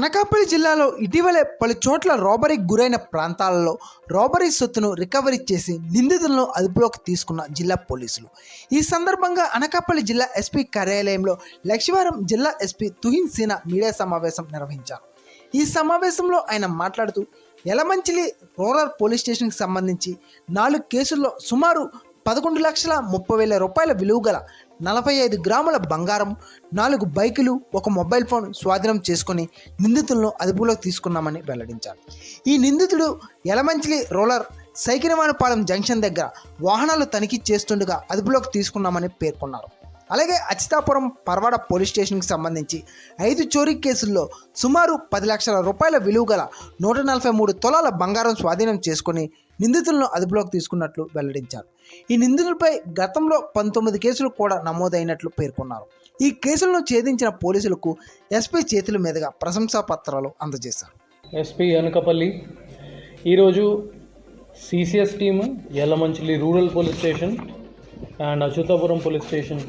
అనకాపల్లి జిల్లాలో ఇటీవలే పలు చోట్ల రాబరీకి గురైన ప్రాంతాలలో రాబరీ సొత్తును రికవరీ చేసి నిందితులను అదుపులోకి తీసుకున్న జిల్లా పోలీసులు. ఈ సందర్భంగా అనకాపల్లి జిల్లా ఎస్పీ కార్యాలయంలో లక్ష్మీవారం జిల్లా ఎస్పీ తుహిన్ సీనా మీడియా సమావేశం నిర్వహించారు. ఈ సమావేశంలో ఆయన మాట్లాడుతూ యలమంచిలి రూరల్ పోలీస్ స్టేషన్కి సంబంధించి నాలుగు కేసుల్లో సుమారు పదకొండు లక్షల ముప్పై వేల రూపాయల విలువ గల నలభై ఐదు గ్రాముల బంగారం నాలుగు బైకులు ఒక మొబైల్ ఫోన్ స్వాధీనం చేసుకుని నిందితులను అదుపులోకి తీసుకున్నామని వెల్లడించారు. ఈ నిందితుడు ఎలమంచిలి రోలర్ సైకినవానపాలెం జంక్షన్ దగ్గర వాహనాలు తనిఖీ చేస్తుండగా అదుపులోకి తీసుకున్నామని పేర్కొన్నారు. అలాగే అచితాపురం పర్వాడ పోలీస్ స్టేషన్కి సంబంధించి ఐదు చోరీ కేసుల్లో సుమారు పది లక్షల రూపాయల విలువ గల నూట నలభై మూడు తులాల బంగారం స్వాధీనం చేసుకుని నిందితులను అదుపులోకి తీసుకున్నట్లు వెల్లడించారు. ఈ నిందితులపై గతంలో పంతొమ్మిది కేసులు కూడా నమోదైనట్లు పేర్కొన్నారు. ఈ కేసులను ఛేదించిన పోలీసులకు ఎస్పీ చేతుల మీదుగా ప్రశంసా పత్రాలు అందజేశారు. ఎస్పీ అనకపల్లి ఈరోజు CCS team Yellamanchili rural police station and Atchutapuram police station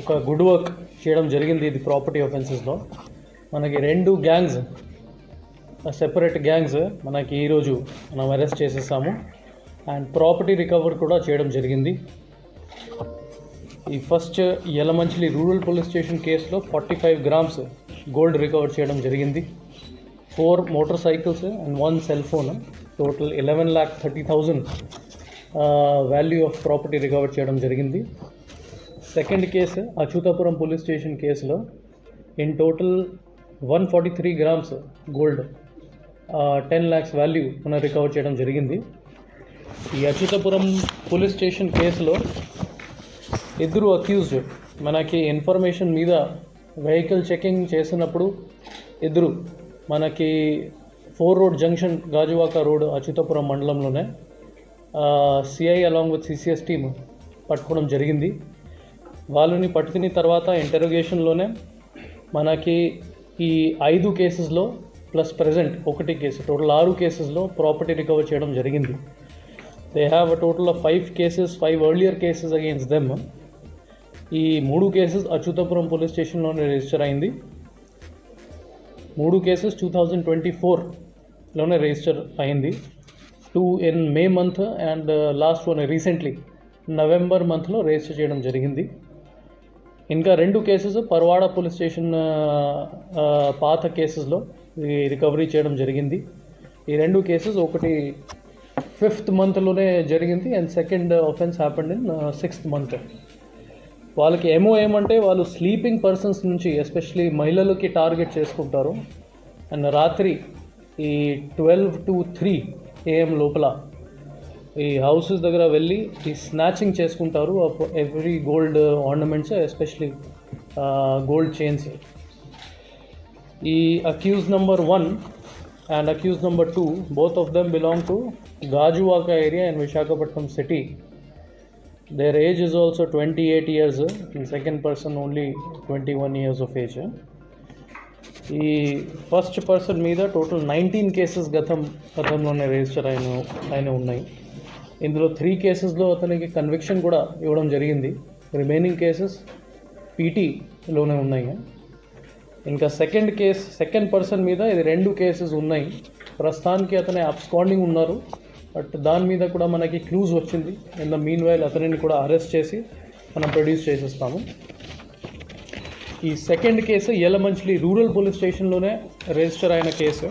ఒక గుడ్ వర్క్ చేయడం జరిగింది ఇది ప్రాపర్టీ ఆఫెన్సెస్లో. మనకి రెండు గ్యాంగ్స్ సెపరేట్ గ్యాంగ్స్ మనకి ఈరోజు మనం అరెస్ట్ చేసేసాము. అండ్ ప్రాపర్టీ రికవర్ కూడా చేయడం జరిగింది. ఈ first Yelamanchili rural police station కేసులో forty five grams gold recover చేయడం జరిగింది. Four motor cycles and one cell phone total eleven lakh thirty thousand value of property recover చేయడం జరిగింది. Second case Atchutapuram police station కేసులో in total one forty three grams gold ten lakhs value మనం recover చేయడం జరిగింది. ఈ Atchutapuram police station కేసులో ఇద్దరు accused మనకి ఇన్ఫర్మేషన్ మీద వెహికల్ చెకింగ్ చేసినప్పుడు ఇద్దరు మనకి four road junction Gajuwaka road Atchutapuram మండలంలోనే CI along with CCS team పట్టుకోవడం జరిగింది. వాళ్ళని పట్టుకుని తర్వాత ఇంటరోగేషన్లోనే మనకి ఈ ఐదు కేసెస్లో ప్లస్ ప్రజెంట్ ఒకటి కేసు టోటల్ ఆరు కేసెస్లో ప్రాపర్టీ రికవర్ చేయడం జరిగింది. They have a total of five cases five earlier cases against them ఈ మూడు కేసెస్ అచ్యుతాపురం పోలీస్ స్టేషన్లోనే రిజిస్టర్ అయింది. మూడు కేసెస్ టూ థౌజండ్ ట్వంటీ ఫోర్లోనే రిజిస్టర్ అయింది. Two in May month and last one recently November మంత్లో రిజిస్టర్ చేయడం జరిగింది. ఇంకా రెండు కేసెస్ పర్వాడ పోలీస్ స్టేషన్ పాత కేసెస్లో రికవరీ చేయడం జరిగింది. ఈ రెండు కేసెస్ ఒకటి ఫిఫ్త్ మంత్లోనే జరిగింది and second offence happened in sixth month వాళ్ళకి ఏమో ఏమంటే వాళ్ళు స్లీపింగ్ పర్సన్స్ నుంచి ఎస్పెషలీ మహిళలకి టార్గెట్ చేసుకుంటారు. అండ్ రాత్రి ఈ ట్వెల్వ్ టు త్రీ ఏఎం లోపల ఈ హౌసెస్ దగ్గర వెళ్ళి ఈ స్నాచింగ్ చేసుకుంటారు every gold ornaments especially gold chains ఈ accuse number one and accuse number two both of them belong to Gajuwaka area and Visakhapatnam city their age is also 28 years second second person only 21 years of age. ఈ first person మీద total nineteen cases గతం గతంలోనే register అయిన అయిన ఉన్నాయి. ఇందులో three కేసెస్లో అతనికి కన్విక్షన్ కూడా ఇవ్వడం జరిగింది. రిమైనింగ్ కేసెస్ పీటీలోనే ఉన్నాయి. ఇంకా సెకండ్ కేస్ సెకండ్ పర్సన్ మీద ఇది రెండు కేసెస్ ఉన్నాయి. ప్రస్తుతానికి అతని అబ్స్కాండింగ్ ఉన్నారు. బట్ దాని మీద కూడా మనకి క్లూజ్ వచ్చింది. ఇన్ ద మీన్ వైల్ అతనిని కూడా అరెస్ట్ చేసి మనం ప్రొడ్యూస్ చేసేస్తాము. ఈ second case Yelamanchili rural police స్టేషన్లోనే register అయిన కేసు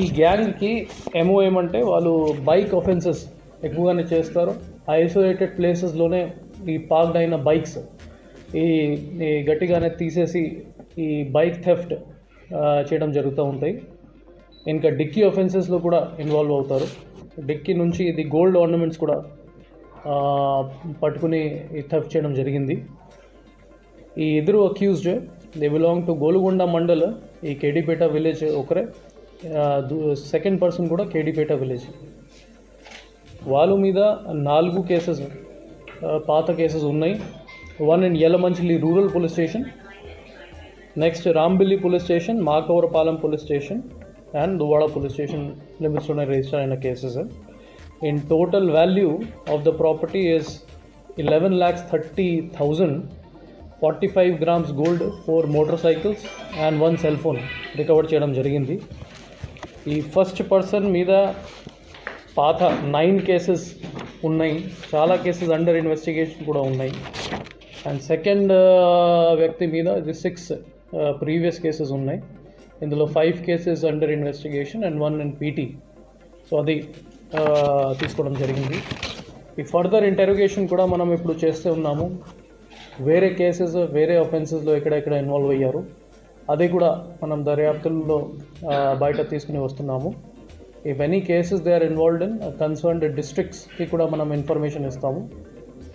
ఈ గ్యాంగ్కి ఎమో ఏమంటే వాళ్ళు బైక్ ఒఫెన్సెస్ ఎక్కువగానే చేస్తారు. ఐసోలేటెడ్ ప్లేసెస్లోనే ఈ పార్క్డ్ అయిన బైక్స్ ఈ గట్టిగానే తీసేసి ఈ బైక్ థెఫ్ట్ చేయడం జరుగుతూ ఉంటాయి. ఇంకా డిక్కీ ఒఫెన్సెస్లో కూడా ఇన్వాల్వ్ అవుతారు. డిక్కీ నుంచి ఇది గోల్డ్ ఆర్నమెంట్స్ కూడా పట్టుకుని థెఫ్ట్ చేయడం జరిగింది. ఈ ఇద్దరు accused they belong to Golugonda mandal ఈ కేడీపేట విలేజ్ ఒకరే. సెకండ్ పర్సన్ కూడా కేడీపేట విలేజ్ వాళ్ళ మీద నాలుగు కేసెస్ పాత కేసెస్ ఉన్నాయి. One in Yelamanchili rural police station next Rambilli police station Makavarapalem police station and Duvvada police station లిమిట్స్లోనే register అయిన cases in total value of the property is eleven lakhs thirty thousand forty five grams gold four motor cycles and one cell phone recover చేయడం జరిగింది. ఈ first person మీద పాత nine cases ఉన్నాయి. చాలా cases under investigation కూడా ఉన్నాయి. And second uh, వ్యక్తి మీద ఇది సిక్స్ ప్రీవియస్ కేసెస్ ఉన్నాయి. ఇందులో five cases under investigation and one in PT so అది uh, తీసుకోవడం జరిగింది. ఈ ఫర్దర్ ఇంటెరోగేషన్ కూడా మనం ఇప్పుడు చేస్తూ ఉన్నాము. వేరే కేసెస్ వేరే అఫెన్సెస్లో ఎక్కడెక్కడ ఇన్వాల్వ్ అయ్యారు. అది కూడా మనం దర్యాప్తుల్లో uh, బయట తీసుకుని వస్తున్నాము. If any cases they are involved in concerned డిస్ట్రిక్ట్స్కి కూడా మనం ఇన్ఫర్మేషన్ ఇస్తాము.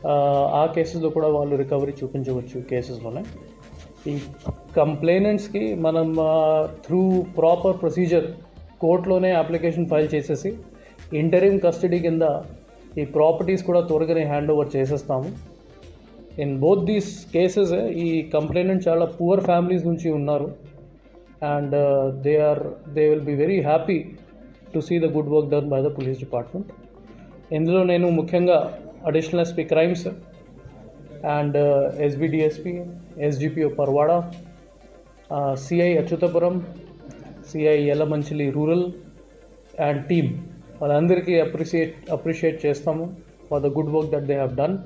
ఆ, కేసెస్లో కూడా వాళ్ళు రికవరీ చూపించవచ్చు కేసెస్లోనే. ఈ కంప్లైనెంట్స్కి మనం త్రూ ప్రాపర్ ప్రొసీజర్ కోర్టులోనే అప్లికేషన్ ఫైల్ చేసేసి ఇంటరిమ్ కస్టడీ కింద ఈ ప్రాపర్టీస్ కూడా త్వరగానే హ్యాండ్ ఓవర్ చేసేస్తాము. ఇన్ బోత్ దీస్ కేసెస్ ఈ కంప్లైనెంట్ చాలా పూర్ ఫ్యామిలీస్ నుంచి ఉన్నారు. And they are they will be very happy to see the good work done by the police department. ఇందులో నేను ముఖ్యంగా additional SP crimes and SBDSP SGPO Parawada CI Atchutapuram CI Yellamanchili rural and team వాళ్ళందరికీ appreciate appreciate చేస్తాము for the good work that they have done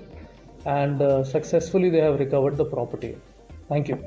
and successfully they have recovered the property thank you